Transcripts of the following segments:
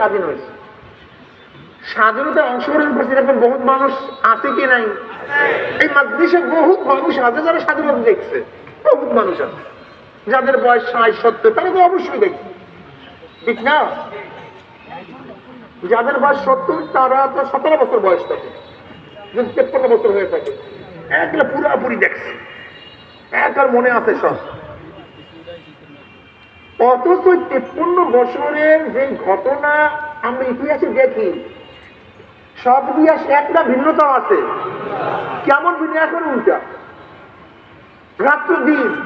স্বাধীন হয়েছে। স্বাধীনতায় অংশগ্রহণ করছে এরকম বহুত মানুষ আছে কি নাই? এই মাদ্রিসে বহুত মানুষ আছে যারা স্বাধীনতা দেখছে, বহুত মানুষ আছে। যাদের বয়স ষাট, সত্তর, তারা তো অবশ্যই দেখছে। ঠিক না? যাদের বয়স সত্তর, তারা তো সতেরো বছর বয়স থাকে তেপ্পান্ন বছর হয়ে থাকে। একলা পুরাপুরি দেখছে। এক আর মনে আছে সব। অথচ তেপ্পান্ন বছরের যে ঘটনা আমরা ইতিহাসে দেখি, সব ইতিহাস একটা ভিন্নতা আছে। কেমন এখন উল্টা। রাত্র দিন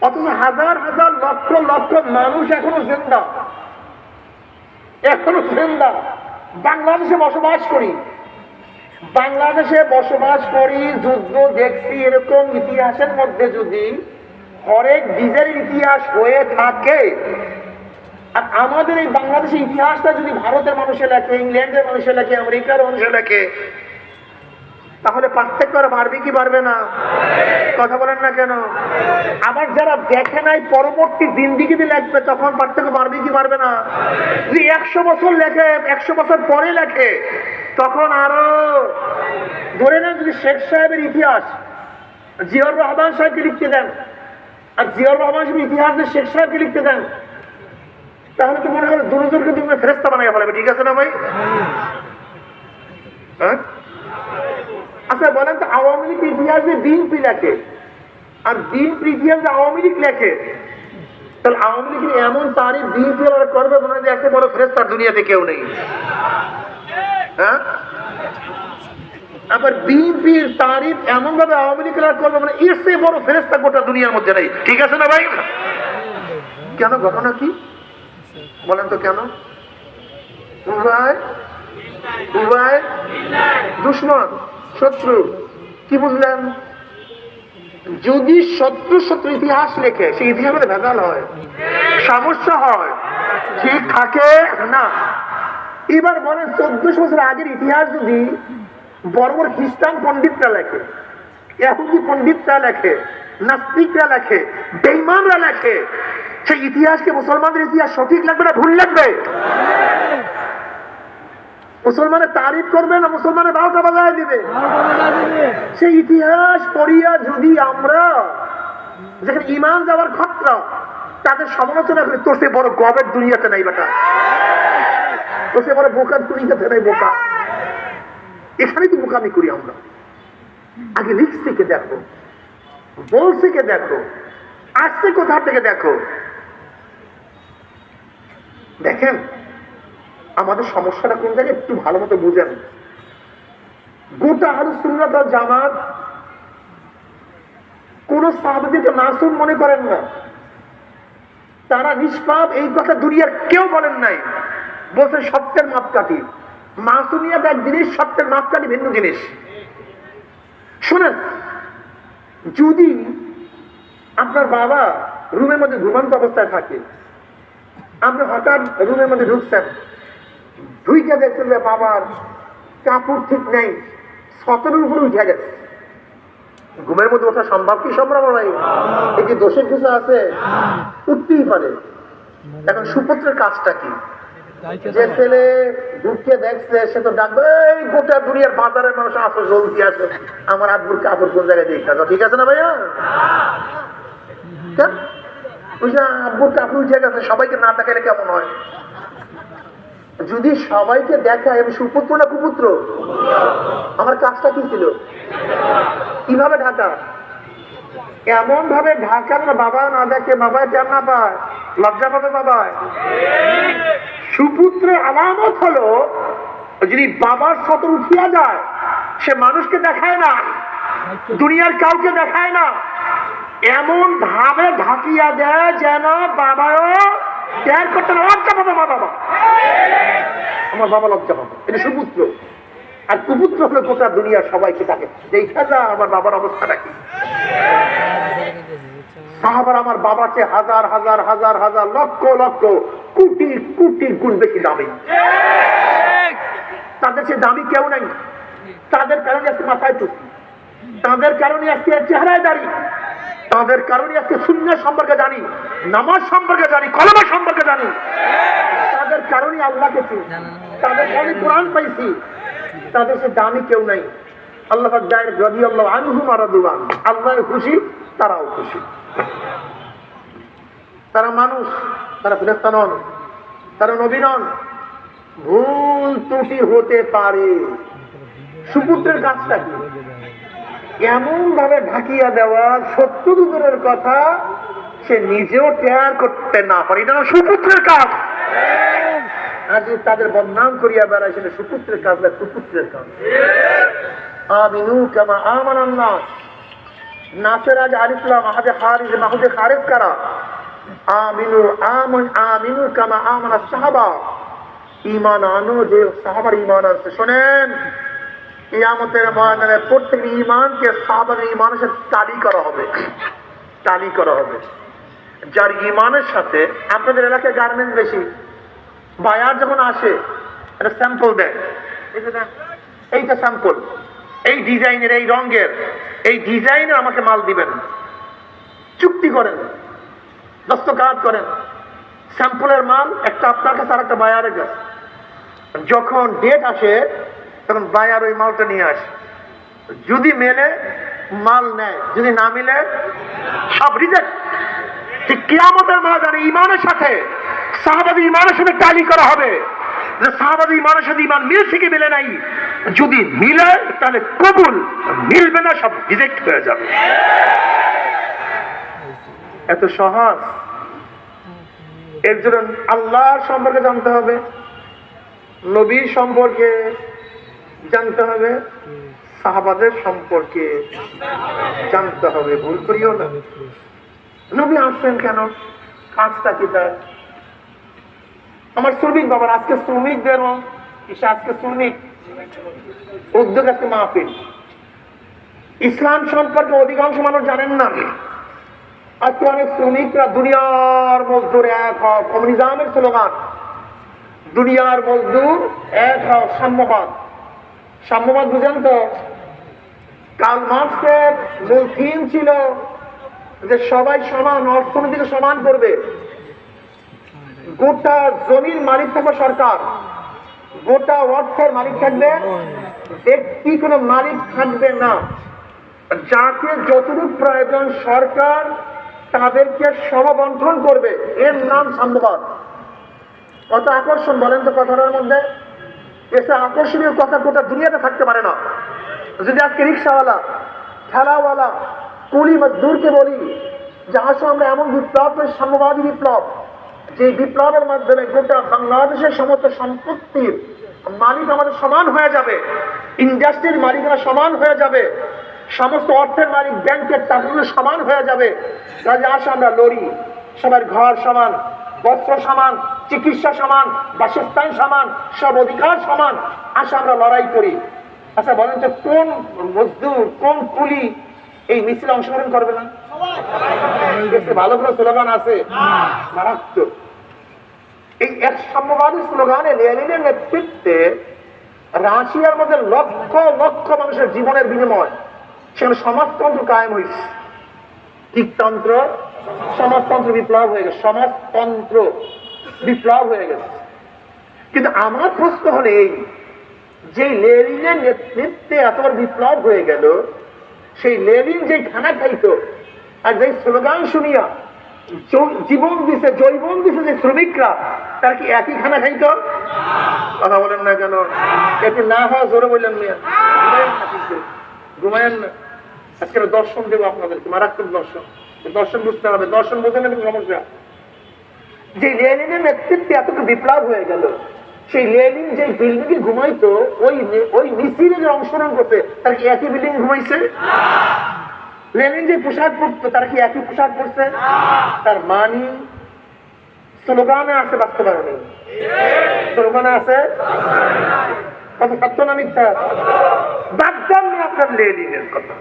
অথচ হাজার হাজার লক্ষ লক্ষ মানুষ এখনও জেন্দা। এখনও জেন্দা। বাংলাদেশে বসবাস করি। বাংলাদেশে বসবাস করি, যুদ্ধ দেখছি, এরকম ইতিহাসের মধ্যে যদি হরেক ডিজের ইতিহাস হয়ে থাকে। আর আমাদের এই বাংলাদেশের ইতিহাসটা যদি ভারতের মানুষে লেখে, ইংল্যান্ডের মানুষে লেখে, আমেরিকার মানুষে লেখে, তাহলে পার্থক্য আর বাড়বে কি পারবে না? কথা বলেন না কেন? আবার যারা দেখে নাই পরবর্তী জিন্দিগিতে লেখবে, তখন পার্থক্য বাড়বে কি পারবে না? যদি একশো বছর লেখে, একশো বছর পরে লেখে, তখন আরও ধরে নেন যদি শেখ সাহেবের ইতিহাস জিয়র রহমান সাহেবকে লিখতে দেন আর জিয়র রহমান সাহেব ইতিহাস শেখ সাহেবকে লিখতে দেন। তাহলে তো মনে করো দুজনকে তুমি ফেরেস্তা বানাই ফেলাবে ঠিক আছে না ভাই? হ্যাঁ? আচ্ছা বলেন তো আওয়ামী লীগ ইতিহাসে বিএনপি লেখে? আর বিএনপি ইতিহাসে আওয়ামী লীগ লেখে? তাহলে আওয়ামী লীগের এমন তারিখ বিএনপি ওরা করবে মনে হয় যে এত বড় ফেরেস্তার দুনিয়াতে কেউ নেই? হ্যাঁ? আবার বিএনপির তারিফ এমন ভাবে আওয়ামী লীগ ওরা করবে মানে এর চেয়ে বড় ফেরেস্তা গোটা দুনিয়ার মধ্যে নেই। ঠিক আছে না ভাই? কেন ঘটনা কি? বলেন তো কেন? উভয় উভয় দুশ্মন, শত্রু, কি বুঝলেন? যদি শত্রু শত্রু ইতিহাস লেখে, সেই ইতিহাস ভেজাল হয়। সমস্যা হয়। ঠিক থাকে না? এবার বলেন চোদ্দশো বছর আগের ইতিহাস যদি বড় খ্রিস্টান পণ্ডিতরা লেখে এহুদি পণ্ডিতরা লেখে, নাস্তিকরা লেখে বেইমানরা লেখে। সেই ইতিহাসকে মুসলমানদের ইতিহাস সঠিক লাগবে না ভুল লাগবে? মুসলমানের তারিফ করবে না মুসলমানের বারোটা বাজায় দিবে? সেই ইতিহাস পড়িয়া যদি আমরা, যেখানে ইমান যাওয়ার খতরা, তাদের সমালোচনা করি, তোর সে বড় গবের দুনিয়াতে নাই বেটা। তোর সে বড় বোকার দুনিয়াতে নাই বোকা। এখানেই তো বোকামি করি আমরা। আগে লিখছে কে দেখো বলছে কে দেখো আসছে কোথা থেকে দেখো। দেখেন, আমাদের সমস্যাটা কোন জায়গায় একটু ভালো মতো বুঝেন। গোটা ওয়াল জামাত কোন সাহাবিকে মাসুম মনে করেন না। তারা নিষ্পাপ, এই কথা দুনিয়ার কেউ বলেন নাই। বলছে সত্যের মাপকাঠি। মাসুমিয়াত এক জিনিস সত্যের মাপকাঠি ভিন্ন জিনিস। শুনেন, যদি আপনার বাবা রুমের মধ্যে ঘুমান্ত অবস্থায় থাকে, আপনি হঠাৎ রুমের মধ্যে ঢুকছেন, ঢুইকে দেখছেন যে বাবার কাপড় ঠিক নেই, সতেরোর উপরে উঠে গেছে। ঘুমের মধ্যে ওঠা সম্ভব কি সম্ভব নাই এই যে দোষের কিছু আছে, উঠতেই পারে। এখন সুপুত্রের কাজটা কি? যে ছেলে ঢুকে দেখছে সে তো ডাকবে এই গোটা দুনিয়ার বাজারের মানুষ আসো জলদি আসো। আমার আব্বুর কাপড় কোন জায়গায় দেখা দাও ঠিক আছে না ভাইয়া? কেন? আব্বুর কাপড় উঠে গেছে সবাইকে না দেখালে কেমন হয়? যদি সবাইকে দেখায় আমি সুপুত্র না কুপুত্র? আমার কাজটা কি ছিল? কীভাবে ঢাকা? এমন ভাবে ঢাকা বাবা না দেখে বাবা টের না পায়? লজ্জা পাবে বাবায়? সুপুত্রের আলামত হলো যদি বাবার সতর উঠিয়া যায়, সে মানুষকে দেখায় না, দুনিয়ার কাউকে দেখায় না। এমন ভাবে ঢাকিয়া দেয় যেন বাবাও ত্যাগ করতে লজ্জা পাবে মা বাবা। আমার বাবা লজ্জা পাবে এটা সুপুত্র। আর কুপুত্র হলো গোটা দুনিয়ার সবাইকে থাকে দেখা যা আমার বাবার অবস্থাটা কি সাহাবার আমার চেয়ে হাজার হাজার হাজার হাজার লক্ষ লক্ষ কোটি কোটি গুণ বেশি দামি। তাদের সে দামি কেউ নাই। তাদের কারণে আজকে মাথায় টুপি। তাদের কারণে আজকে চেহারায় দাঁড়ি। তাদের কারণে আজকে শূন্য সম্পর্কে জানি নামাজ সম্পর্কে জানি কলমা সম্পর্কে জানি। তাদের কারণে আল্লাহকে চিনি। তাদের কারণে কোরআন পাইছি। তাদের সে দামি কেউ নাই। আল্লাহ রবি আল্লাহ আনহু। মারাদুয়ান আল্লাহ খুশি। তারাও খুশি। তারা মানুষ, তারা ফেরেস্তা নন, তারা নবী নন। ভুল ত্রুটি হতে পারে। সুপুত্রের কাজটা কি? এমন ভাবে ঢাকিয়া দেওয়া সত্য দূরের কথা সে নিজেও টেয়ার করতে না পারে। এটা সুপুত্রের কাজ। আর যদি তাদের বদনাম করিয়া বেড়ায়, সেটা সুপুত্রের কাজ না সুপুত্রের কাজ। আমিনু কামা আমানান নাস। নাসের আগে আলিফলাম আহাদে খারিজ মাহুদে খারিজ করা? আমিনু আমন আমিনু কামা আমানা সাহাবা। ইমান আনো, যে সাহাবার ইমান আছে শোনেন, কিয়ামতের ময়দানে প্রত্যেক ইমানকে সাহাবার ইমানের সাথে টালি করা হবে। টালি করা হবে। যার ইমানের সাথে আপনাদের এলাকায় গার্মেন্টস বেশি। বায়ার যখন আসে একটা স্যাম্পল দেয়। এইটা স্যাম্পল এই ডিজাইনের এই রঙের, এই ডিজাইনের আমাকে মাল দিবেন। চুক্তি করেন দস্তকাত করেন। স্যাম্পলের মাল একটা আপনার কাছে আর একটা বায়ারের কাছে। যখন ডেট আসে, তখন বায়ার ওই মালটা নিয়ে আসে। যদি মেলে, মাল নেয়। যদি না মিলে, সব রিজেক্ট ঠিক কিয়ামতের ময়দানে ইমানের সাথে সাহাবাদি ইমানের সাথে টালি করা হবে। যে সাহাবাদি ইমানের সাথে ইমান মিলছে কি মিলে নাই যদি মিলে তাহলে কবুল। মিলবে না, সব রিজেক্ট হয়ে যাবে। এত সহজ। এর জন্য আল্লাহর সম্পর্কে জানতে হবে, নবীর সম্পর্কে জানতে হবে, সাহাবাদের সম্পর্কে জানতে হবে। ভুল করিও না। নবী আসছেন কেন? কাজটা কি তার আমার শ্রমিক বাবার, আজকে শ্রমিকদেরও আজকে শ্রমিক। উদ্যোগ আজকে মাহফিল। ইসলাম সম্পর্কে অধিকাংশ মানুষ জানেন না। আজকে অনেক শ্রমিকরা দুনিয়ার মজদুর এক কমিউনিজমের স্লোগান, দুনিয়ার মজদুর এক সাম্যবাদ। সাম্যবাদ বুঝেন তো? কাল মার্ক্সের মূল থিম ছিল যে সবাই সমান, অর্থনীতিকে সমান করবে। গোটা জমির মালিক থাকবে সরকার। গোটা অর্থের মালিক থাকবে। ব্যক্তি কোনো মালিক থাকবে না। যাকে যতটুকু প্রয়োজন সরকার তাদেরকে সমবন্টন করবে। এর নাম সাম্যবাদ। কত আকর্ষণ বলেন তো কথাটার মধ্যে? এসে আকর্ষণীয় কথা গোটা দুনিয়াতে থাকতে পারে না। যদি আজকে রিক্সাওয়ালা, ঠেলাওয়ালা, কুলি মজদুরকে বলি, যে আসো আমরা এমন বিপ্লব সাম্যবাদী বিপ্লব যে বিপ্লবের মাধ্যমে গোটা বাংলাদেশের সমস্ত সম্পত্তির মালিক আমাদের সমান হয়ে যাবে ইন্ডাস্ট্রির মালিকরা সমান হয়ে যাবে সমস্ত অর্থের মালিক ব্যাংকের টাকাগুলো সমান হয়ে যাবে। কাজে আসো আমরা লড়ি সবার ঘর সমান বস্ত্র সমান চিকিৎসা সমান বাসস্থান সমান সব অধিকার সমান আসো আমরা লড়াই করি। আচ্ছা বলেন তো কোন মজদুর কোন কুলি এই মিছিলে অংশগ্রহণ করবে না? ভালো ভালো স্লোগান আছে। মারাত্মক। এই এক সাম্যবাদী স্লোগানে লেনিনের নেতৃত্বে রাশিয়ার মধ্যে লক্ষ লক্ষ মানুষের জীবনের বিনিময়। সেখানে সমাজতন্ত্র কায়েম হয়েছে। ঠিকতন্ত্র সমাজতন্ত্র বিপ্লব হয়ে গেছে। সমাজতন্ত্র বিপ্লব হয়ে গেছে। কিন্তু আমার প্রশ্ন হলো এই যে লেনিনের নেতৃত্বে এত বিপ্লব হয়ে গেল, সেই লেনিন যে খানা খাইতো আর যে স্লোগান শুনিয়া জীবন দিছে, জৈবন দিছে যে শ্রমিকরা, তারা কি একই খানা খাইতো? কথা বলেন না কেন? একটু না হওয়া জোরে বললেন মেয়ে। ঘুমায়েন না আজকে দর্শন দেবো আপনাদেরকে, মারাত্মক দর্শন। দর্শন বুঝতে হবে। দর্শন বোঝেন না সমস্যা। যে লেনিনের নেতৃত্বে এতটুকু বিপ্লব হয়ে গেল, সেই লেনিন যে বিল্ডিং এ ঘুমাইতো, ওই ওই মিছিলে যে অংশগ্রহণ করতে, তার কি একই বিল্ডিং ঘুমাইছে? লেনিন যে পোশাক পরতো তারা কি একই পোশাক পরছে? তার মানি স্লোগানে আছে বাস্তবায়নে। স্লোগানে আছে কত সত্য না মিথ্যা? বাগদান আপনার লেনিনের কথা।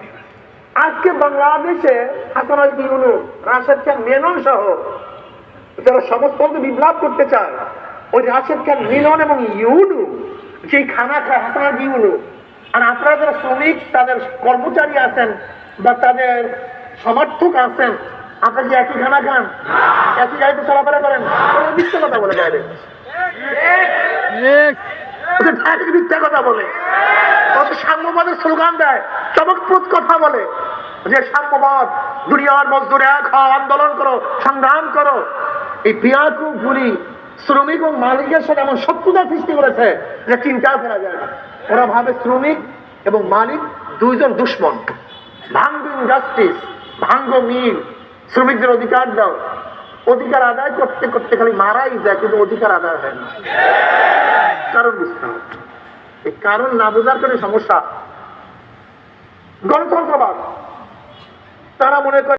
আজকে বাংলাদেশে হাসান ইউনু রাশেদ খান মেনন সহ যারা সমস্ত বিপ্লব করতে চায় ওই রাশেদ খান মিলন এবং ইউনু যে খানা খায় হাসান ইউনু আর আপনারা যারা শ্রমিক তাদের কর্মচারী আছেন বা তাদের সমর্থক আছেন। আপনারা কি একই খানা খান? একই গাড়িতে চলাফেরা করেন? ওরা মিথ্যে কথা বলে ডাইরেক্ট মিথ্যা কথা বলে। কত সাম্যবাদের স্লোগান দেয় চমকপ্রদ কথা বলে। যে সাম্যবাদ দুনিয়ার মজদুর এক হও, আন্দোলন করো সংগ্রাম করো। এই পিয়াকু শ্রমিক এবং মালিকের সাথে এমন শত্রুতা সৃষ্টি করেছে যে চিন্তা করা যায় না। ওরা ভাবে শ্রমিক এবং মালিক দুইজন দুশ্মন। ভাঙ্গ জাস্টিস ভাঙ্গ মিল। শ্রমিকদের অধিকার দাও। অধিকার আদায় করতে করতে খালি মারাই যায়, কিন্তু অধিকার আদায় হয় না। কারণ বুঝতে হবে। এই কারণ না বোঝার করে সমস্যা। গণতন্ত্রবাদ। তারা মনে করে